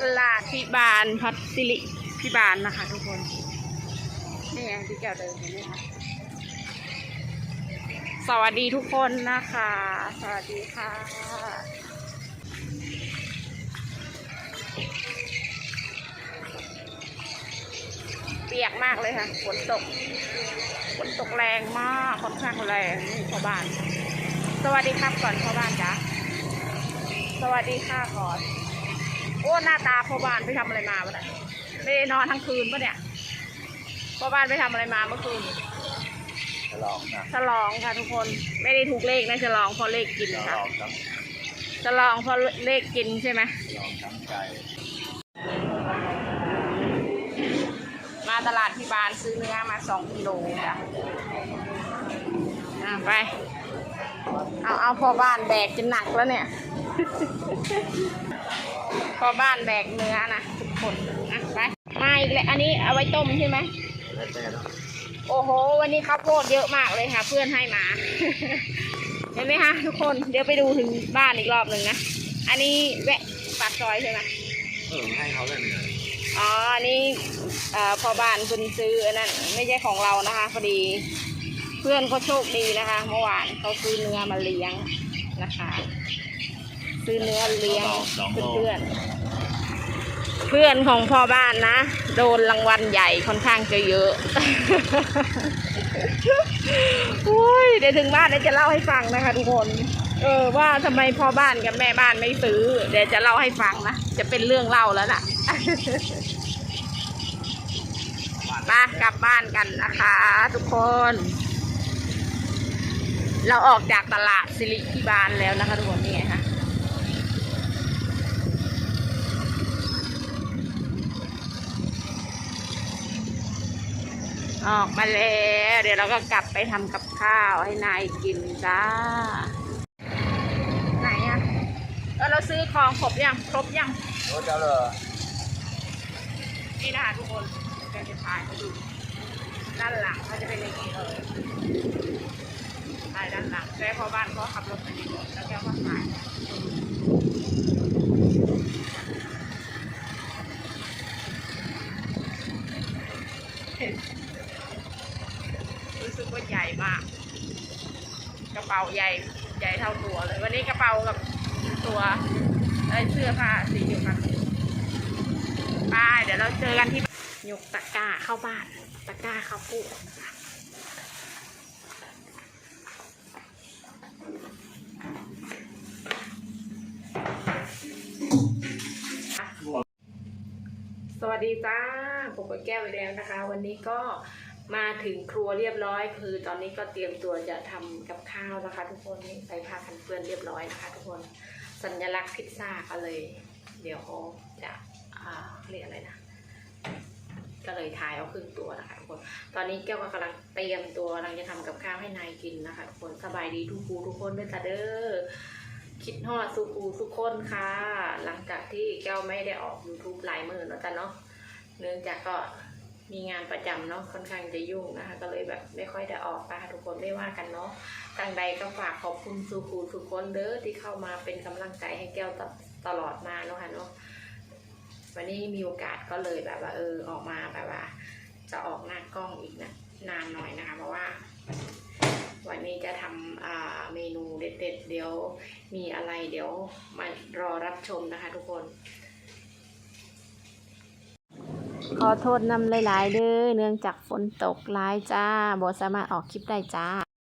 ตลาดพิบาลพัทสิริพิบาลนะคะ ทุกคนนี่ไงที่แก้วเดินเห็นไหมคะสวัสดีทุกคนนะคะ สวัสดีค่ะเปียกมากเลยค่ะฝนตกฝนตกแรงมากค่อนข้างแรงนี่พ่อบ้าน สวัสดีครับก่อนพ่อบ้านจ้ะสวัสดีค่ะก่อน โอ้หน้าตาพ่อบ้านไปทำอะไรมาวะเนี่ยไม่ได้นอนทั้งคืนปะเนี่ยพ่อบ้านไปทำอะไรมาเมื่อคืนฉลองนะฉลองค่ะทุกคนไม่ได้ถูกเลขนะฉลองเพราะเลขกินฉลค่ะองทั้งฉลองเพราะเลขกินใช่ไหมฉลองทั้งใจมาตลาดพิบาลซื้อเนื้อมาสองกิโลจ้ะอะไป เอาเอาพ่อบ้านแบกจนหนักแล้วเนี่ย พ่อบ้านแบกเนื้อนะทุกคนอะไปมาอีกแล้วอันนี้เอาไว้ต้มใช่ไหมแล้วแต่เนาะโอ้โห วันนี้ข้าวโพดเยอะมากเลยค่ะ เพื่อนให้มา เห็นไหมคะทุกคนเดี๋ยวไปดูถึงบ้านอีกรอบหนึ่งนะ อันนี้แวะปากซอยใช่ไหมเออให้เขาเลยเนี่ยอ๋ออันนี้เอ่อพอบ้านคุณซื้ออันนั้นไม่ใช่ของเรานะคะพอดี เพื่อนเขาโชคดีนะคะ เมื่อวานเขาซื้อเนื้อมาเลี้ยงนะคะ ซื้อเนื้อเลี้ยงเพื่อนๆเพื่อนของพ่อบ้านนะ โดนรางวัลใหญ่ค่อนข้างจะเยอะโอ้ยเดี๋ยวถึงบ้านเดี๋ยวจะเล่าให้ฟังนะคะทุกคน เออว่าทำไมพ่อบ้านกับแม่บ้านไม่ซื้อ เดี๋ยวจะเล่าให้ฟังนะ จะเป็นเรื่องเล่าแล้วล่ะมากลับบ้านกันนะคะ ทุกคน เราออกจากตลาดสิริพิบาลแล้วนะคะทุกคนนี่ไงคะ ออกมาแล้ว เดี๋ยวเราก็กลับไปทำกับข้าวให้นายกินจ้า ไหนอะเออเราซื้อของครบยังครบยังรถเจ้าเลยนี่นะคะทุกคนเดี๋ยวจะถ่ายให้ดูด้านหลังเขาจะเป็นอย่างนี้เลยถ่ายด้านหลังแม่พอบ้านเขาขับรถไปดีกว่าแล้วแกก็ถ่ายรู้สึกว่าใหญ่ มาก กระเป๋าใหญ่ใหญ่เท่าตัวเลย วันนี้กระเป๋ากับตัวไอ้เสื้อผ้าสีเดียวกันไปเดี๋ยวเราเจอกันที่ยกตะกร้าเข้าบ้าน ตะกร้าเข้าปุ๊นะคะสวัสดีจ้าผมกับแก้วอีกแล้วนะคะ วันนี้ก็ มาถึงครัวเรียบร้อย คือตอนนี้ก็เตรียมตัวจะทำกับข้าวนะคะ ทุกคนนี่ใส่ผ้ากันเปื้อนเรียบร้อยนะคะ ทุกคนสัญลักษณ์พิซซ่าก็เลย เดี๋ยวจะอ่าเรียกอะไรนะก็เลยถ่ายเอาครึ่งตัวนะคะทุกคน ตอนนี้แก้วก็กำลังเตรียมตัวกำลังจะทำกับข้าวให้นายกินนะคะทุกคนสบายดีทุกคูทุกคนด้วยจ้ะเด้อคิดฮอดสุคูทุกคนค่ะ หลังจากที่แก้วไม่ได้ออก YouTube หลายมือเนาะจ้ะเนาะเนื่องจากก็ มีงานประจำเนาะค่อนข้างจะยุ่งนะคะ ก็เลยแบบไม่ค่อยได้ออกนะคะทุกคนไม่ว่ากันเนาะทางใดก็ฝากขอบคุณสุคูทุกคนเด้อที่เข้ามาเป็นกำลังใจให้แก้วตลอดมาเนาะค่ะเนาะวันนี้มีโอกาสก็เลยแบบว่าเออออกมาแบบว่า จะออกหน้ากล้องอีกนะนานหน่อยนะคะ เพราะว่า วันนี้จะทำอ่าเมนูเด็ดๆเดี๋ยวมีอะไรเดี๋ยวมารอรับชมนะคะ ทุกคน ขอโทษนำหลาย ๆ เด้อเนื่องจากฝนตกหลายจ้าบ่สามารถออกคลิปได้จ้า